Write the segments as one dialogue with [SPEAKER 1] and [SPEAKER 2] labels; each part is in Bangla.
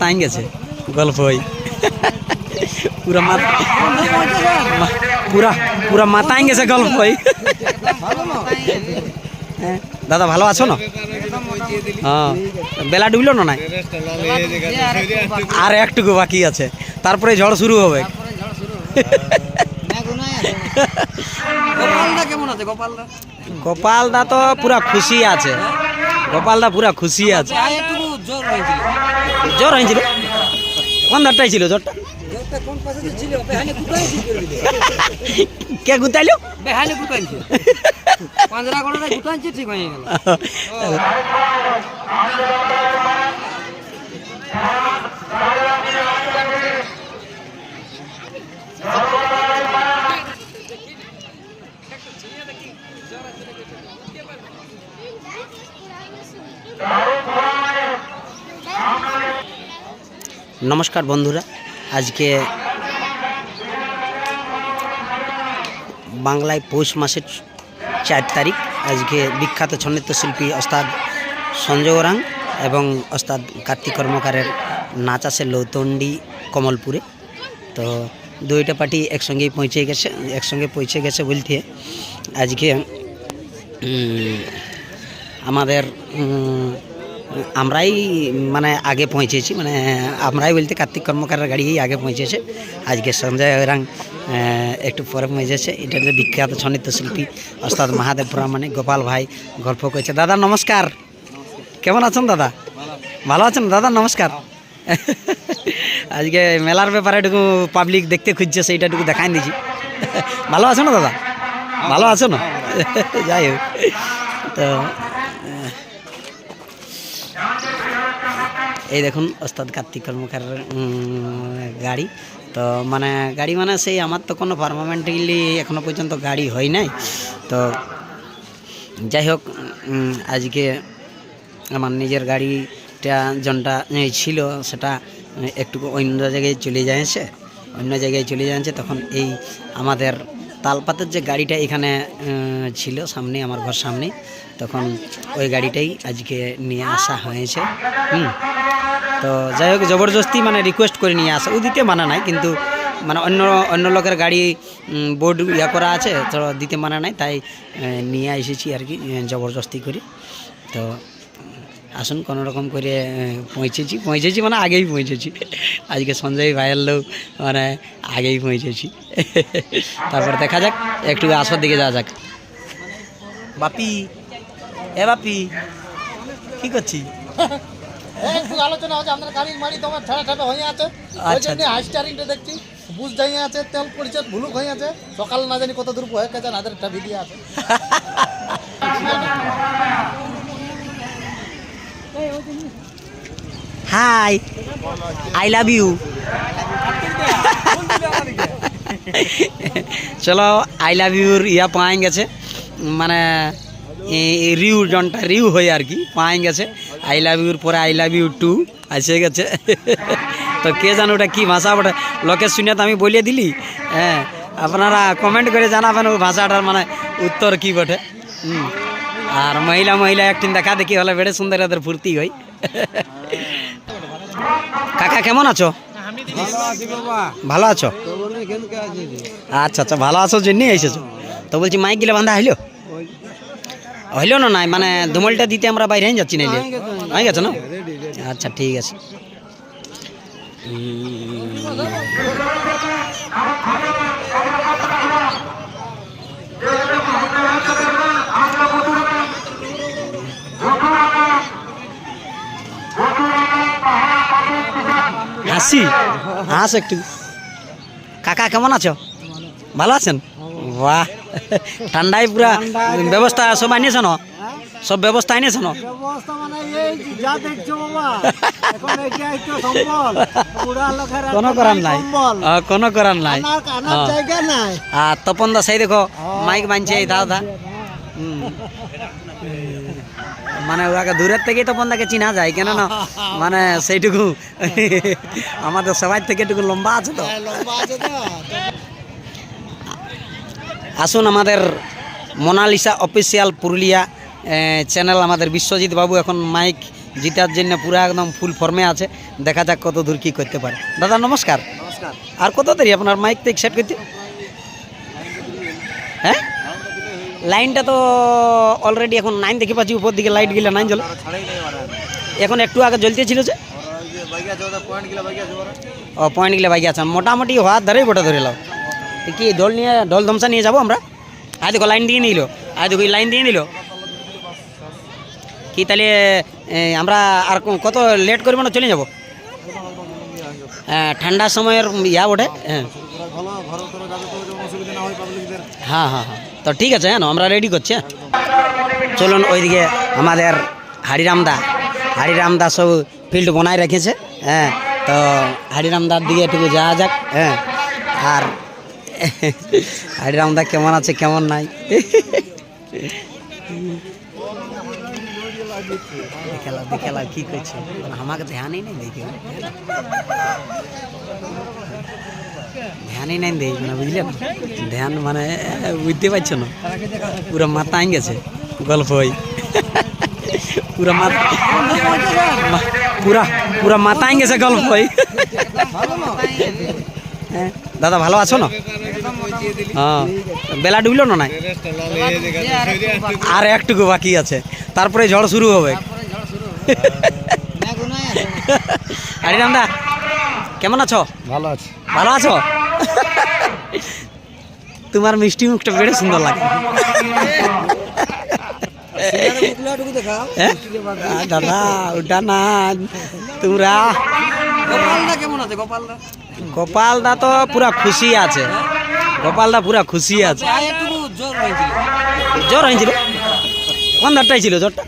[SPEAKER 1] তাই গেছে গল্প হই। পুরা মাথা পুরা পুরা মাথায় গেছে গল্প হই। হ্যাঁ, দাদা ভালো আছো না? হ্যাঁ বেলা ডুবলো না নাই? আর একটুকু বাকি আছে তারপরে ঝড় শুরু হবে।
[SPEAKER 2] গোপালদা
[SPEAKER 1] তো পুরা খুশি আছে। গোপালদা পুরা খুশি আছে
[SPEAKER 2] আর একটু জোর হয়েছিল
[SPEAKER 1] জ্বর হয়েছিল কোন ধারটাই ছিল? জ্বরটা কে গুতাইলো?
[SPEAKER 2] বেহালে গুতাইছে পাঁচরা গড়া গুতাইছে ঠিক হয়ে গেল।
[SPEAKER 1] নমস্কার বন্ধুরা, আজকে বাংলায় পৌষ মাসের চার তারিখ, আজকে বিখ্যাত ছন্নিত্য শিল্পী ওস্তাদ সঞ্জয় ওরাং এবং ওস্তাদ কার্তিক কর্মকারের নাচ আছে লৌতন্ডি কমলপুরে। তো দুইটা পার্টি একসঙ্গেই পৌঁছে গেছে, একসঙ্গে পৌঁছে গেছে বলতে, আজকে আমাদের আমরাই মানে আগে পৌঁছেছি মানে আমরাই বলতে কার্তিক কর্মকারের গাড়িই আগে পৌঁছেছে। আজকে সঞ্জয় ওরাং একটু পরে পৌঁছেছে। এটা যে বিখ্যাত ছন্নিত্য শিল্পী অর্থাৎ মহাদেব প্রামাণিক গোপাল ভাই, গল্প করেছে। দাদা, নমস্কার। কেমন আছেন দাদা? ভালো আছেন? দাদা, নমস্কার। আজকে মেলার ব্যাপারে একটু পাবলিক দেখতে খুঁজছে, সেইটাটুকু দেখাই দিয়েছি ভালো আছো না দাদা? ভালো আছো না? যাই হোক। তো এই দেখুন ওস্তাদ কার্তিক কর্মকার গাড়ি। তো মানে গাড়ি মানে সেই আমার তো কোনো পারমানেন্টলি এখনও পর্যন্ত গাড়ি হয় নাই। তো যাই হোক আজকে আমার নিজের গাড়িটা যনটা এ, ছিল সেটা একটু অন্য জায়গায় চলে যাচ্ছে অন্য জায়গায় চলে যাচ্ছে তখন এই আমাদের তালপাতের যে গাড়িটা এখানে ছিল সামনে, আমার ঘর সামনে, তখন ওই গাড়িটাই আজকে নিয়ে আসা হয়েছে। হুম। তো যাই হোক, জবরদস্তি মানে রিকোয়েস্ট করে নিয়ে আসা। ও দিতে মানা নাই, কিন্তু মানে অন্য অন্য লোকের গাড়ি বোর্ড ইয়া করা আছে, তো দিতে মানা নাই, তাই নিয়ে এসেছি আর কি জবরদস্তি করে। তো আসুন কোনো রকম করে পৌঁছেছি। পৌঁছেছি মানে আগেই পৌঁছেছি। আজকে সঞ্জয় ভাইয়ের লোক মানে আগেই পৌঁছেছি। তারপর দেখা যাক একটু আসার দিকে যাওয়া যাক। বাপি এ বাপি কি করছি
[SPEAKER 3] একটু আলোচনা হচ্ছে আমাদের গাড়ির মাড়ি তোমার ঠাড়া ঠাড়া হয়ে আছে। ওই
[SPEAKER 1] আচ্ছা,
[SPEAKER 3] জন্য হাই স্টারিংটা দেখছি বুঝ আছে তেল পরিচয় ভুলুক হয়ে আছে। সকাল না জানি কত দূর হয়ে গেছে নাদের একটা ভিডিও আছে।
[SPEAKER 1] হাই আই লাভ ইউ চলো আই লাভ ইউর ইয়া পাই গেছে। মানে রিউ জনটা, রিউ হয়ে আর কি পাই গেছে। আই লাভ ইউর পরে আই লাভ ইউ টু আসে গেছে। তো কে জানো ওটা কী ভাষা, ওটা লোকের শুনে তো আমি বলিয়ে দিলি। হ্যাঁ আপনারা কমেন্ট করে জানাবেন ওই ভাষাটার মানে উত্তর কি বটে। আর মহিলা মহিলা একদিন দেখা দেখি হলে বেড়ে সুন্দর এদের ফুর্তি হয়। কাকা, কেমন আছো? ভালো আছো? আচ্ছা আচ্ছা ভালো আছো জন্যই এসেছ? তো বলছি মাইক গিলে বান্ধা হইল? হইল না, নাই মানে ধুমলটা দিতে আমরা বাইরে যাচ্ছি না হয়ে গেছে না? আচ্ছা ঠিক আছে। হাসি হাস একটু। কাকা কেমন আছো? ভালো আছেন? বাহ ঠান্ডায় পুরা ব্যবস্থা সব আনিয়েছ না? সব ব্যবস্থা আনিয়েছ না?
[SPEAKER 3] অবস্থা মানে
[SPEAKER 1] কোনো করার নাই। কোনো করার নাই।
[SPEAKER 3] কানার জায়গা নাই।
[SPEAKER 1] আর তপন দা সেই দেখো মাইক বানছে এই দাদা। হুম। মানে ওকে দূরের থেকেই তো দাকে চিনা যায় কেন না? মানে সেইটুকু। আমাদের সবাই থেকে একটু লম্বা আছে তো।
[SPEAKER 3] লম্বা আছে তো।
[SPEAKER 1] আসুন আমাদের মোনালিসা অফিসিয়াল পুরুলিয়া চ্যানেল আমাদের বিশ্বজিৎ বাবু এখন মাইক জিতার জন্য পুরো একদম ফুল ফর্মে আছে। দেখা যাক কত দূর কি করতে পারে। দাদা নমস্কার।
[SPEAKER 2] নমস্কার।
[SPEAKER 1] আর কত দেরি আপনার মাইক থেকে সেট করতে হ্যাঁ? লাইনটা তো অলরেডি এখন নাইন দেখে পাচ্ছি উপর দিকে লাইট গিলা নাইন জ্বলে। এখন একটু আগে জ্বলতে ছিল যে। ও পয়েন্ট গিলা বাইকে আছে। মোটামুটি হওয়ার ধরেই গোটা ধরে লাও। কি ঢোল নিয়ে ঢোল ধমসা নিয়ে যাব আমরা? আয় দেখো লাইন দিয়ে নিল। আয় দেখো লাইন দিয়ে নিল। কি তাহলে আমরা আর কত লেট করব না চলে যাব? হ্যাঁ ঠান্ডার সময়ের ইয়া ওঠে হ্যাঁ।
[SPEAKER 2] হয়
[SPEAKER 1] হ্যাঁ হ্যাঁ হ্যাঁ। তো ঠিক আছে হ্যাঁ আমরা রেডি করছি হ্যাঁ। চলুন ওইদিকে আমাদের হারিরামদা হারিরামদা সব ফিল্ড বানায় রেখেছে হ্যাঁ। তো হারিরামদার দিকে একটু যাওয়া যাক হ্যাঁ। আর হারিরামদা কেমন আছে, কেমন নাই? কি করছে। আমাকে ধ্যানই নেই, দেখি। ধ্যানই নাই দেই মানে বুঝলেন ধ্যান মানে বুঝতে পারছ না? পুরো মাথা আইন গেছে গল্প হই। পুরা মাথা পুরা পুরা মাথা আইন গেছে গল্প হই। হ্যাঁ, দাদা ভালো আছো না? হ্যাঁ বেলা ডুবলো না নাই? আর একটুকু বাকি আছে তারপরে ঝড় শুরু হবে। হরিরামদা কেমন আছো?
[SPEAKER 2] ভালো আছে।
[SPEAKER 1] ভালো আছো? তোমার মিষ্টি মুখটা বেড়ে সুন্দর লাগে। হ্যাঁ? দাদা ওটা না তোমরা।
[SPEAKER 2] গোপালদা
[SPEAKER 1] তো পুরা খুশি আছে। গোপালদা পুরা খুশি আছে। জ্বর হয়েছিল। কোন ধারটাই ছিল? জ্বরটা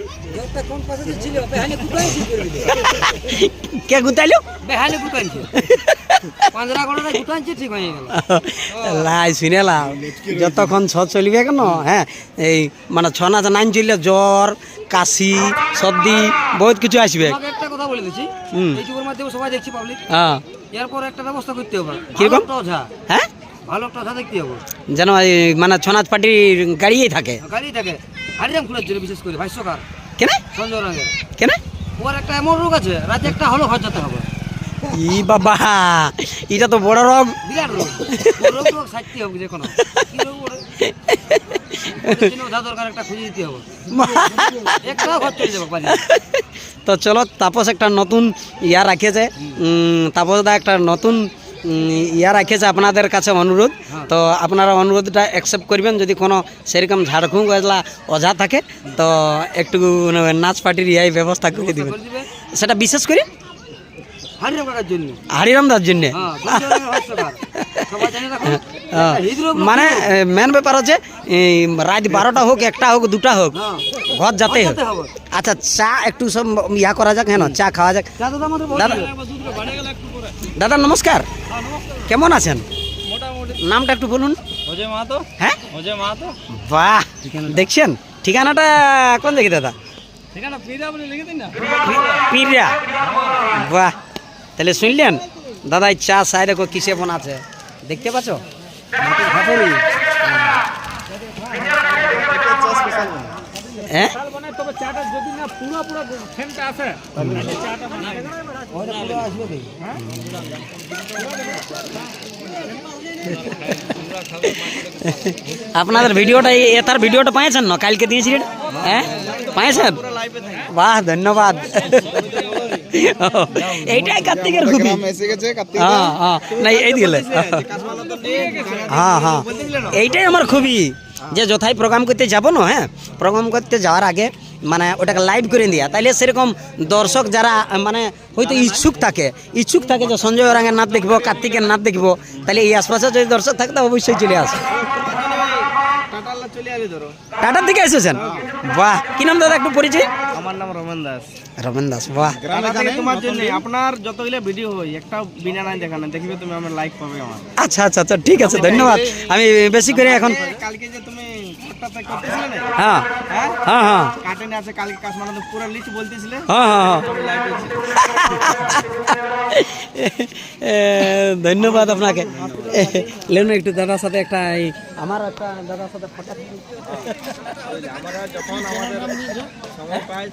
[SPEAKER 1] কে গুতাইলো?
[SPEAKER 2] বেহানে কুকাই ছিল পাঁচরা করে কুকাইছে ঠিক হয়ে গেল।
[SPEAKER 1] লাই শুনেলাম যতক্ষণ ছ চলবে কেন? হ্যাঁ এই মানে ছ নাচ নাইন চললে জ্বর কাশি সর্দি বহুত কিছু আসবে।
[SPEAKER 2] একটা কথা বলে দিচ্ছি। ইউটিউবের মাধ্যমে সবাই দেখছি পাবলিক
[SPEAKER 1] হ্যাঁ।
[SPEAKER 2] এরপর একটা ব্যবস্থা করতে হবে।
[SPEAKER 1] কীরকম? হ্যাঁ?
[SPEAKER 2] ভালো একটা ওঝা দেখতে হবে।
[SPEAKER 1] যেন এই মানে ছনাচ পার্টির গাড়িয়েই থাকে।
[SPEAKER 2] গাড়ি থাকে। খুলের জন্য বিশেষ করে ভাষ্যকার। সঞ্জয় রঙের
[SPEAKER 1] কেন?
[SPEAKER 2] ওর একটা এমন রোগ আছে রাতে একটা হলো যেতে হবে।
[SPEAKER 1] ই বাবা এটা তো বড় রোগ।
[SPEAKER 2] বিরাট রোগ। রোগ রোগ সাইতে হবে যে কোনো।
[SPEAKER 1] তো চলো তাপস একটা নতুন ইয়া রাখেছে তাপস তাপসদা একটা নতুন ইয়া রাখেছে আপনাদের কাছে অনুরোধ তো আপনারা অনুরোধটা অ্যাকসেপ্ট করবেন। যদি কোনো সেরকম ঝাড়খুঁ এগুলা অজা থাকে তো একটু নাচ পার্টির ইয়াই ব্যবস্থা করে দিবেন। সেটা বিশেষ করে?
[SPEAKER 2] হারিরাম কাকার জন্য? হ্যাঁ
[SPEAKER 1] হ্যাঁ। মানে মেন ব্যাপার হচ্ছে রাত বারোটা হোক একটা হোক দুটা হোক
[SPEAKER 2] হ্যাঁ।
[SPEAKER 1] ঘর যাতে হোক। আচ্ছা চা একটু সব ইয়া করা যাক হ্যাঁ চা খাওয়া যাক।
[SPEAKER 2] দাদা
[SPEAKER 1] দাদা নমস্কার। কেমন আছেন? নামটা একটু বলুন।
[SPEAKER 2] অজয় মাহাতো।
[SPEAKER 1] হ্যাঁ?
[SPEAKER 2] অজয় মাহাতো।
[SPEAKER 1] বাহ দেখছেন? ঠিকানাটা কোন দেখি দাদা?
[SPEAKER 2] ঠিকানা পিদা বলে লিখে দিন না?
[SPEAKER 1] পিরিয়া বাহ তাহলে শুনলেন? দাদা এই চা সাই দেখো কিসে আছে? দেখতে পাচ্ছ? হ্যাঁ।
[SPEAKER 2] মানে তবে চাটা যদি না পুরো পুরো ফ্যানটা আছে চাটা
[SPEAKER 1] আপনাদের ভিডিওটা এই এটার ভিডিওটা পাইছেন না? কালকে দিয়েছিলেন? হ্যাঁ? পাইছেন? বাহ ধন্যবাদ। ও, এইটাই কার্তিকের খুবই। হ্যাঁ হ্যাঁ। না এই দিলে। হ্যাঁ হ্যাঁ। এইটাই আমার খুবই। যে যথাই প্রোগ্রাম করতে যাব না হ্যাঁ? প্রোগ্রাম করতে যাওয়ার আগে মানে ওটাকে লাইভ করে দিয়া তাইলে সেরকম দর্শক যারা মানে হয়তো ইচ্ছুক থাকে ইচ্ছুক থাকে যে সঞ্জয় ওরাঙের নাচ দেখব কার্তিকের নাচ দেখব তাহলে এই আশপাশে যদি দর্শক থাকে তা অবশ্যই চলে আসে। টাটার দিকে এসেছেন? বাহ কি নাম দাদা একটু পরিচয়?
[SPEAKER 2] আমার নাম রমেন দাস।
[SPEAKER 1] রমেন দাস বাহ।
[SPEAKER 2] তোমার জন্য আপনার যতগুলো ভিডিও হয় একটা বিনা নাই দেখা না দেখবে তুমি আমার লাইক পাবে আমার।
[SPEAKER 1] আচ্ছা আচ্ছা আচ্ছা ঠিক আছে ধন্যবাদ। আমি বেশি করে এখন
[SPEAKER 2] কালকে যে তুমি
[SPEAKER 1] হ্যাঁ।
[SPEAKER 2] হ্যাঁ?
[SPEAKER 1] হ্যাঁ হ্যাঁ।
[SPEAKER 2] কাটেনে আছে কালকে কাজ মানে পুরো লিচ বলতেছিলে।
[SPEAKER 1] হ্যাঁ হ্যাঁ হ্যাঁ। ধন্যবাদ আপনাকে। লেন একটু দাদার সাথে একটা আমার একটা দাদার সাথে ফটো
[SPEAKER 2] আমরা যখন আমাদের সময় পাই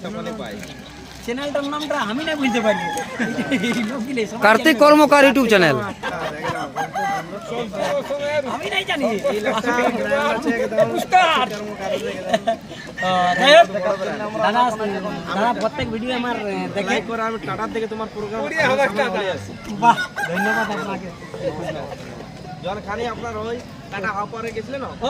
[SPEAKER 1] চ্যানেলটার নামটা আমি না বুঝতে পারি।
[SPEAKER 2] কার্তিক কর্মকার ইউটিউব চ্যানেল
[SPEAKER 1] আমি নাই জানি। যাই হোক, দাদা দাদা প্রত্যেক ভিডিও আমার দেখে।
[SPEAKER 3] আমি টাটার থেকে তোমার প্রোগ্রাম
[SPEAKER 1] বাহ। ধন্যবাদ আপনাকে।
[SPEAKER 3] যখন খানি আপনার ওই টাটা অপারে গেছিলেন না?
[SPEAKER 1] ও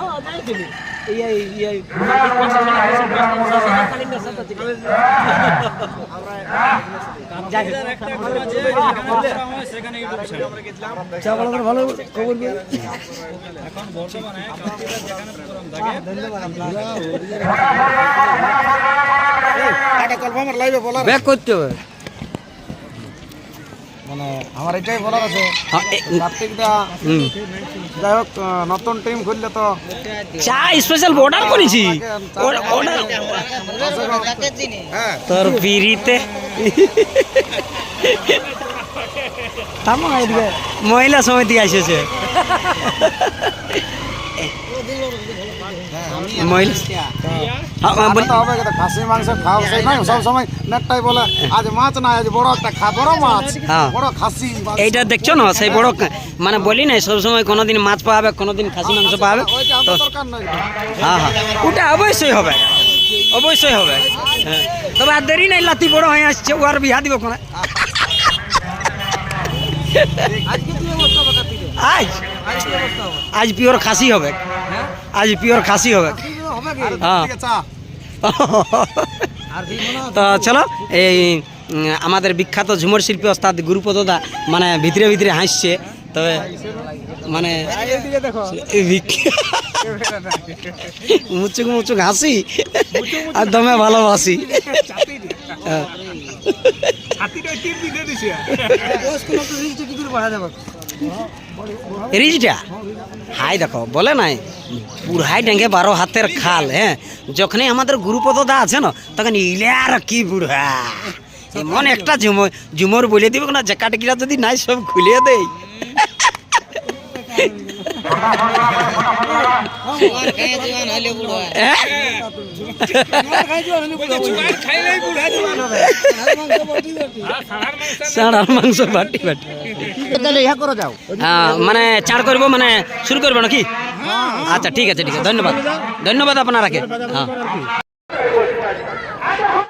[SPEAKER 1] ভালো খবর
[SPEAKER 3] কনফার্মার বলার
[SPEAKER 2] ব্যাক করতে হবে।
[SPEAKER 3] মানে আমার এটাই বলার আছে।
[SPEAKER 1] হ্যাঁ।
[SPEAKER 3] যাই হোক নতুন টিম খুললে তো
[SPEAKER 1] চা স্পেশাল অর্ডার করেছি। অর্ডার
[SPEAKER 3] হ্যাঁ।
[SPEAKER 1] তোর বিড়িতে। থামো মহিলা সমিতি আসেছে মহিলা হ্যাঁ, হ্যাঁ, বল-
[SPEAKER 3] তো হবে কিন্তু খাসি মাংস খাও সেই নাই সব সময় নেটটাই বলে আজ মাছ না আজ বড় একটা খা বড় মাছ
[SPEAKER 1] হ্যাঁ।
[SPEAKER 3] বড় খাসি
[SPEAKER 1] এইটা দেখছ না? সেই বড় মানে বলি না সবসময় কোনোদিন মাছ পাবে কোনোদিন খাসি মাংস পাবে।
[SPEAKER 3] ওইটা
[SPEAKER 1] তো
[SPEAKER 3] নাই।
[SPEAKER 1] হ্যাঁ হ্যাঁ। ওটা অবশ্যই হবে। অবশ্যই হবে। হ্যাঁ। তবে আর দেরি নাই লাতি বড় হয়ে আসছে ও আর বিহা দিব কোনা? আজ
[SPEAKER 2] আজ
[SPEAKER 1] পিওর খাসি হবে।
[SPEAKER 2] হ্যাঁ
[SPEAKER 1] আজ পিওর খাসি হবে।
[SPEAKER 2] কি হবে কি
[SPEAKER 1] হ্যাঁ। তো চলো এই আমাদের বিখ্যাত ঝুমর শিল্পী ওস্তাদ গুরুপদ মানে ভিতরে ভিতরে হাসছে। তবে মানে
[SPEAKER 3] দেখো
[SPEAKER 1] মুচুক মুচুক হাসি আর দমে ভালোবাসি। হ্যাঁ। রিজটা হাই, দেখো, বলে নাই বুড়হাই ডেঙ্গে বারো হাতের খাল হ্যাঁ? যখনই আমাদের গুরুপদ দা আছে না, তখন ইলে আর কি বুড়হা এমন একটা ঝুমর ঝুমর বলে দিব না জ্যাকাটকিরা যদি নাই, সব খুলে দেয়? সাড়ার মাংস বাটি বাটি
[SPEAKER 3] তাহলে ইহা করে যাও
[SPEAKER 1] হ্যাঁ, মানে চার করব মানে শুরু করব নাকি আচ্ছা ঠিক আছে ঠিক আছে ধন্যবাদ ধন্যবাদ আপনারাকে হ্যাঁ